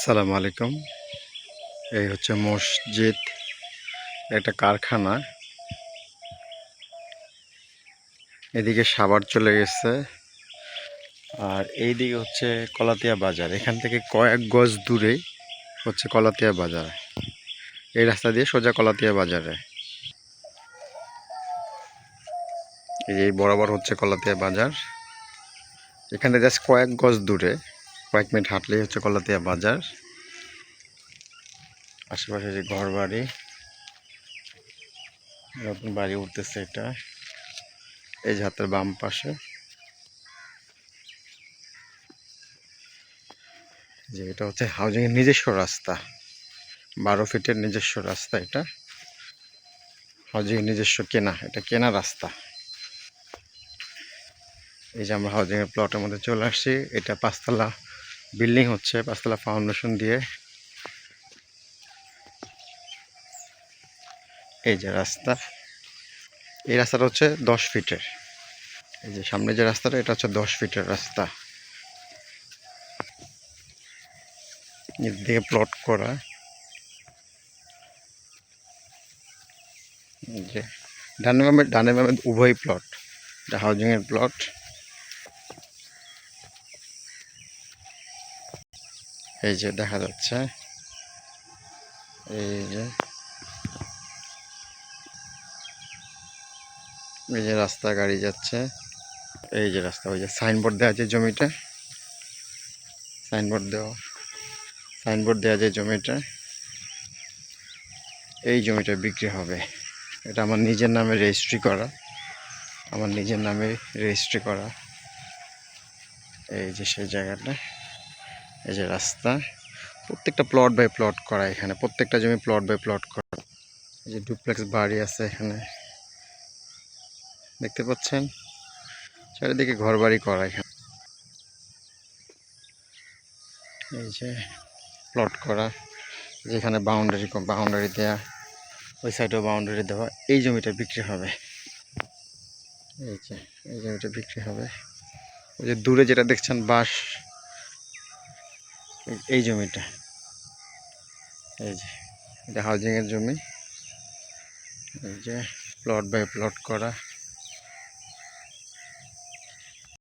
আসসালামু আলাইকুম। এই হচ্ছে মসজিদ একটা কারখানা। এদিকে সাভার চলে গেছে। আর এইদিকে হচ্ছে কলাতিয়া বাজার। এখান থেকে কয়েক গজ দূরে হচ্ছে কলাতিয়া বাজার। এই রাস্তা দিয়ে সোজা কলাতিয়া বাজারে। এই এই বরাবর হচ্ছে কলাতিয়া বাজার। এখানে জাস্ট কয়েক গজ দূরে। কয়েক মিনিট হাঁটলেই হচ্ছে কলাতিয়া বাজার। আশেপাশে যে ঘর বাড়ি নতুন বাড়ি উঠতেছে এটা। এই যে হাতের বাম পাশে। যে এটা হচ্ছে হাউজিং এর নিজস্ব রাস্তা। বারো ফিটের নিজস্ব রাস্তা এটা। হাউজিং এর নিজস্ব কেনা, এটা কেনা রাস্তা। এই যে আমরা হাউজিং এর প্লটের মধ্যে চলে আসছি, এটা পাঁচতলা। বিল্ডিং হচ্ছে পাঁচতলা ফাউন্ডেশন দিয়ে। এই যে রাস্তা, এই রাস্তাটা হচ্ছে দশ ফিটের। এই যে সামনে যে রাস্তাটা, এটা হচ্ছে দশ ফিটের রাস্তা। দিকে প্লট করা। যে ডানে বামে, ডানে উভয় প্লট এটা হাউজিং এর প্লট এই যে দেখা যাচ্ছে। এই যে। এই যে রাস্তা গাড়ি যাচ্ছে। এই যে রাস্তা, ওই যে সাইনবোর্ড দেওয়া আছে জমিটা সাইনবোর্ড দেওয়া। সাইনবোর্ড দেওয়া যায় জমিটা এই জমিটা বিক্রি হবে। এটা আমার নিজের নামে রেজিস্ট্রি করা। আমার নিজের নামে রেজিস্ট্রি করা। এই যে সেই জায়গাটা। এই যে রাস্তা, প্রত্যেকটা প্লট বাই প্লট করা এখানে, প্রত্যেকটা জমি প্লট বাই প্লট করা। এই যে ডুপ্লেক্স বাড়ি আছে এখানে। দেখতে পাচ্ছেন? চারিদিকে ঘর বাড়ি করা এখানে। এই যে প্লট করা, যেখানে বাউন্ডারি বাউন্ডারি দেওয়া ওই সাইডেও বাউন্ডারি দেওয়া, এই জমিটা বিক্রি হবে। এই যে, এই জমিটা বিক্রি হবে। ওই যে দূরে যেটা দেখছেন বাঁশ এই জমিটা। এই যে এটা হাউজিংয়ের জমি। এই যে প্লট বাই প্লট করা।